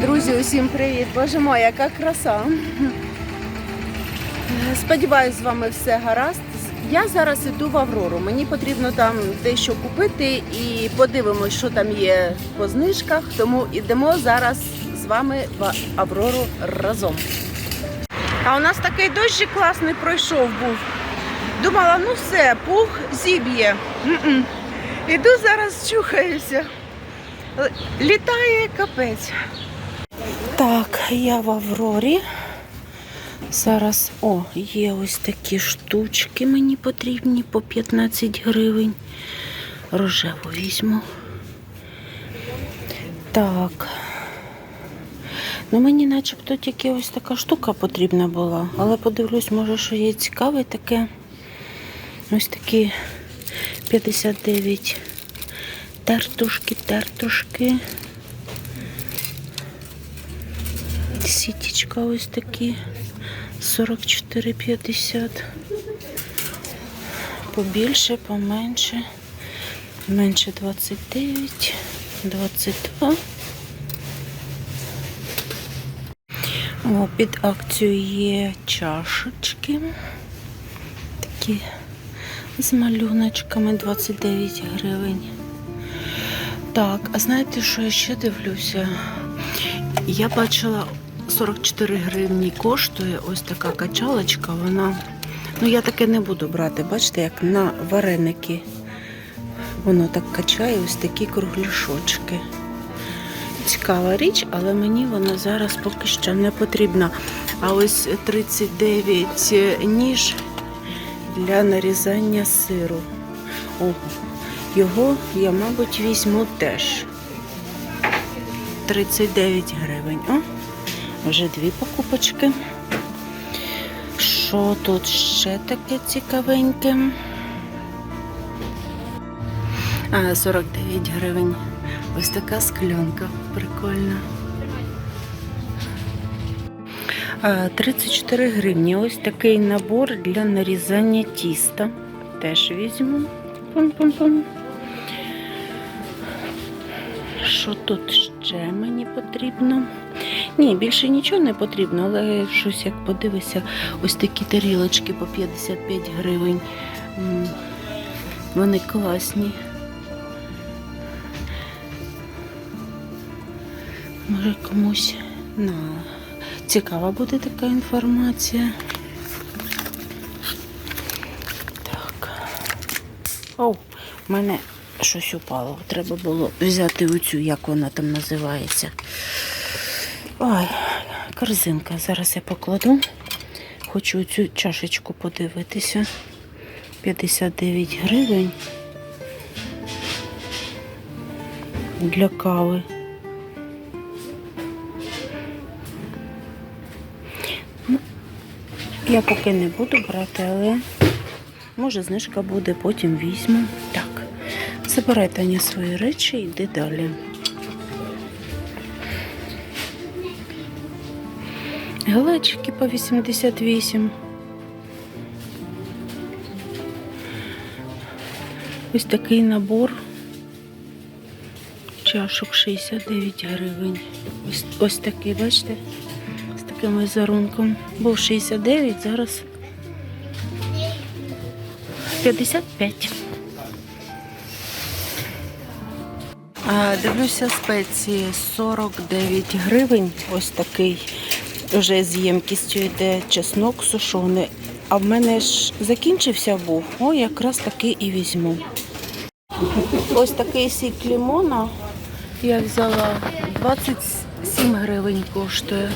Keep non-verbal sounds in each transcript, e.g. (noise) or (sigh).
Друзі, усім привіт! Боже мой, яка краса! Сподіваюсь, з вами все гаразд. Я зараз іду в Аврору. Мені потрібно там дещо купити і подивимось, що там є по знижках. Тому йдемо зараз з вами в Аврору разом. А у нас такий дощик класний пройшов був. Думала, ну все, пух зіб'є. Іду зараз чухаюся. Літає капець. Так, я в Аврорі. Зараз, о, є ось такі штучки мені потрібні по 15 гривень. Рожеву візьму. Так. Ну, мені начебто тільки ось така штука потрібна була. Але подивлюсь, може, що є цікаве таке. Ось такі 59 тертушки, тертушки. Сітічка ось такі 44,50. Побільше, поменше. Менше 29, 22. О, під акцію є чашечки. Такі з малюночками 29 гривень. Так, а знаєте, що я ще дивлюся? Я бачила 44 гривні коштує ось така качалочка. Вона, ну я таке не буду брати. Бачите, як на вареники. Воно так качає ось такі кругляшочки. Цікава річ, але мені вона зараз поки що не потрібна. А ось 39 ніж для нарізання сиру. Ого, його я, мабуть, візьму теж. 39 гривень. О, вже дві покупочки. Що тут ще таке цікавеньке? А, 49 гривень. Ось така склянка. Прикольна. 34 гривні. Ось такий набор для нарізання тіста. Теж візьму. Пум-пум-пум. Що тут ще мені потрібно? Ні, більше нічого не потрібно, але щось як подивися, ось такі тарілочки по 55 гривень. Вони класні. Може комусь на цікава буде така інформація. Так. Оу, в мене щось упало. Треба було взяти оцю, як вона там називається. Ой, корзинка. Зараз я покладу. Хочу цю чашечку подивитися. 59 гривень для кави. Ну, я поки не буду брати, але може знижка буде, потім візьму. Так, забирай Таня свої речі і йди далі. Галечики по 88. Ось такий набор. Чашок 69 гривень. Ось, ось такий, бачите? З таким візерунком. Був 69, зараз 55. А, дивлюся спеції 49 гривень. Ось такий вже з ємкістю йде чеснок сушений. А в мене ж закінчився був. О, якраз такий і візьму. Ось такий сік лимона я взяла 27 гривень коштує.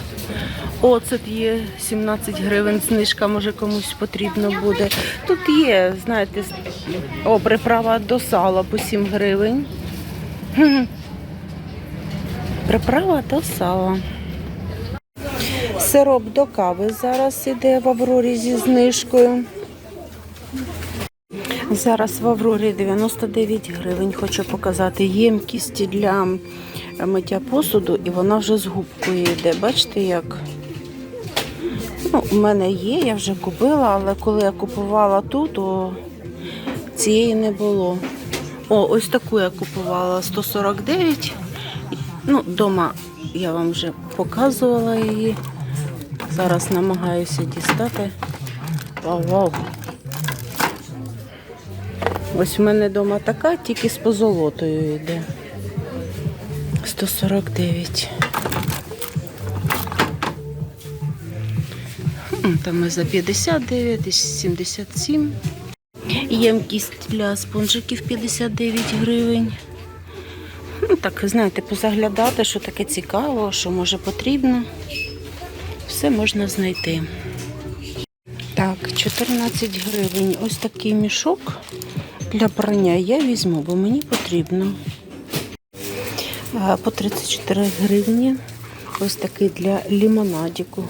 Оцет є 17 гривень, знижка, може комусь потрібно буде. Тут є, знаєте, о, приправа до сала по 7 гривень. (laughs) Приправа до сала. Сироп до кави зараз іде в Аврорі зі знижкою. Зараз в Аврорі 99 гривень. Хочу показати ємкість для миття посуду, і вона вже з губкою йде. Бачите як? Ну, у мене є, я вже купила, але коли я купувала ту, то цієї не було. О, ось таку я купувала 149. Ну, вдома я вам вже показувала її. Зараз намагаюся дістати. Вау, вау. Ось в мене вдома така, тільки з позолотою йде. 149. М, Там і за 59, і 77. Ємкість для спонжиків 59 гривень. Ну, так, знаєте, позаглядати, що таке цікаво, що може потрібно. Все можна знайти. Так, 14 гривень. Ось такий мішок для прання я візьму, бо мені потрібно. По 34 гривні. Ось такий для лімонадіку.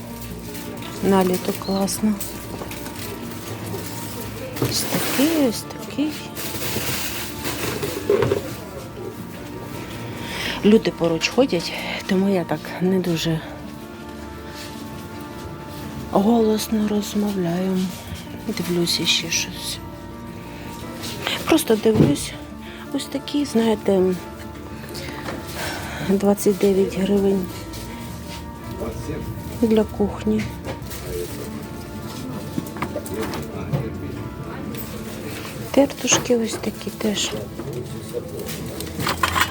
На літо класно. Ось такий, ось такий. Люди поруч ходять, тому я так не дуже голосно розмовляю. Дивлюся ще щось. Просто дивлюсь. Ось такі, знаєте, 29 гривень для кухні. Тертушки ось такі теж.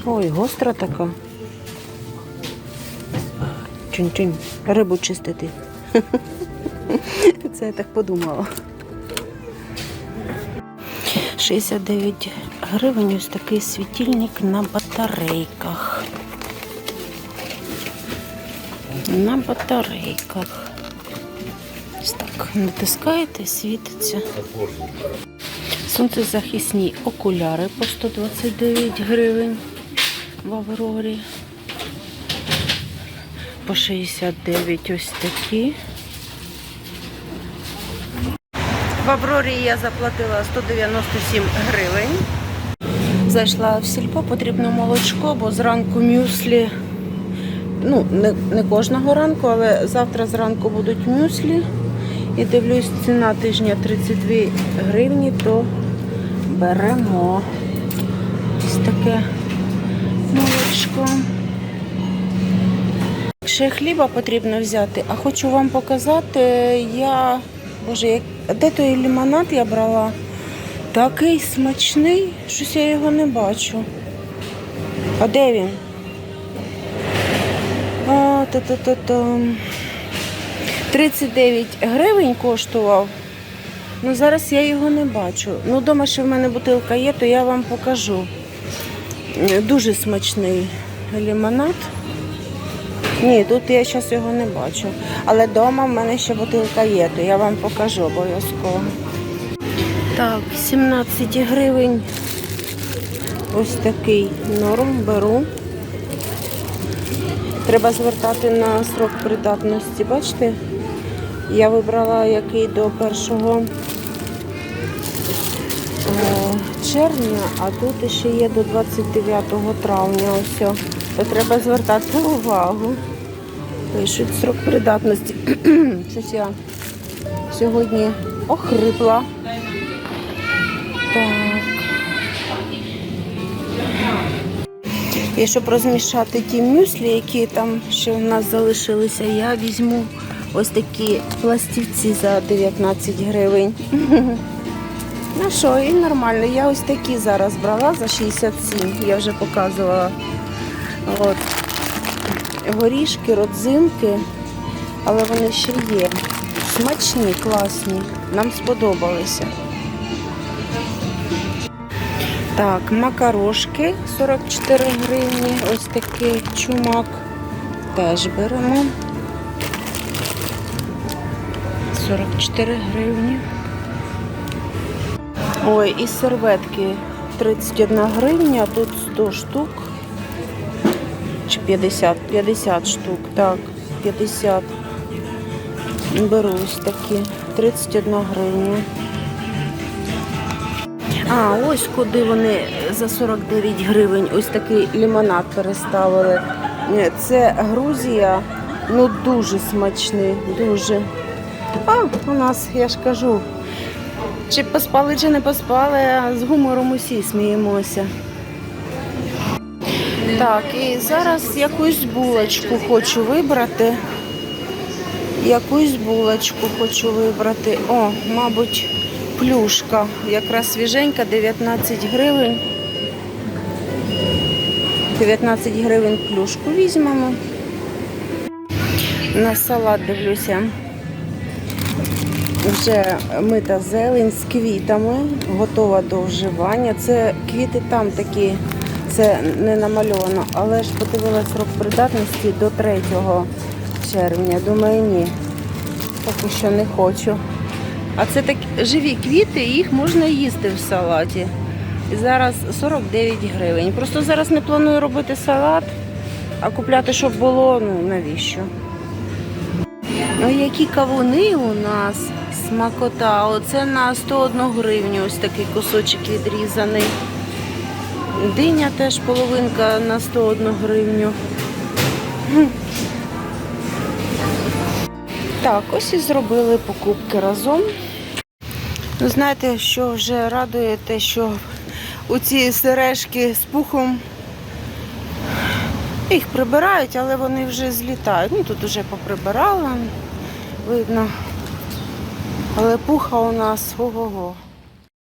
Ой, гостра така. Чунь-чунь, рибу чистити. (laughs) (laughs) Це я так подумала. 69 гривень ось такий світильник на батарейках. На батарейках. Ось так натискаєте, світиться. Сонцезахисні окуляри по 129 гривень в Аврорі. По 69 ось такі. В Аврорі я заплатила 197 гривень. Зайшла в сільпо, потрібно молочко, бо зранку мюслі. Ну, не, не кожного ранку, але завтра зранку будуть мюслі. І дивлюсь, ціна тижня 32 гривні, то беремо ось таке молочко. Ще хліба потрібно взяти, а хочу вам показати, я. Боже, як... де той лимонад я брала? Такий смачний, щось я його не бачу. А де він? А, та-та-та-та. 39 гривень коштував. Ну зараз я його не бачу. Ну, вдома ще в мене бутилка є, то я вам покажу. Дуже смачний лимонад. Ні, тут я зараз його не бачу. Але вдома в мене ще бутилка є, то я вам покажу обов'язково. Так, 17 гривень. Ось такий норм беру. Треба звертати на срок придатності. Бачите? Я вибрала який до 1 е, червня, а тут ще є до 29 травня. Ось. То треба звертати (laughs) увагу. Пишуть срок придатності. (clears throat) Щось я сьогодні охрипла. Так. І щоб розмішати ті мюслі, які там ще в нас залишилися, я візьму ось такі пластівці за 19 гривень. (laughs) Ну що, і нормально. Я ось такі зараз брала за 67, я вже показувала. От. Горішки, родзинки, але вони ще є. Смачні, класні. Нам сподобалися. Так, макарошки 44 гривні. Ось такий чумак. Теж беремо. 44 гривні. Ой, і серветки 31 гривня, тут 100 штук. Чи 50? 50 штук, так, 50. Беру ось такі. 31 гривня. А, ось куди вони за 49 гривень ось такий лимонад переставили. Е, Це Грузія, ну дуже смачний, дуже. А, у нас, я ж кажу, чи поспали, чи не поспали, а з гумором усі сміємося. Так, і зараз якусь булочку хочу вибрати. Якусь булочку хочу вибрати. О, мабуть, плюшка. Якраз свіженька, 19 гривень. 19 гривень плюшку візьмемо. На салат дивлюся. Вже мита зелень з квітами, готова до вживання. Це квіти там такі, це не намальовано, але ж подивилась срок придатності до 3 червня. Думаю, ні. Поки що не хочу. А це такі живі квіти, їх можна їсти в салаті. І зараз 49 гривень. Просто зараз не планую робити салат, а купляти, щоб було, ну навіщо? Ну, які кавуни у нас смакота. Оце на 101 гривню ось такий кусочок відрізаний. Диня теж половинка на 101 гривню. Так, ось і зробили покупки разом. Ну, знаєте, що вже радує те, що у ці сережки з пухом їх прибирають, але вони вже злітають. Ну тут вже поприбирала, видно. Але пуха у нас ого-го.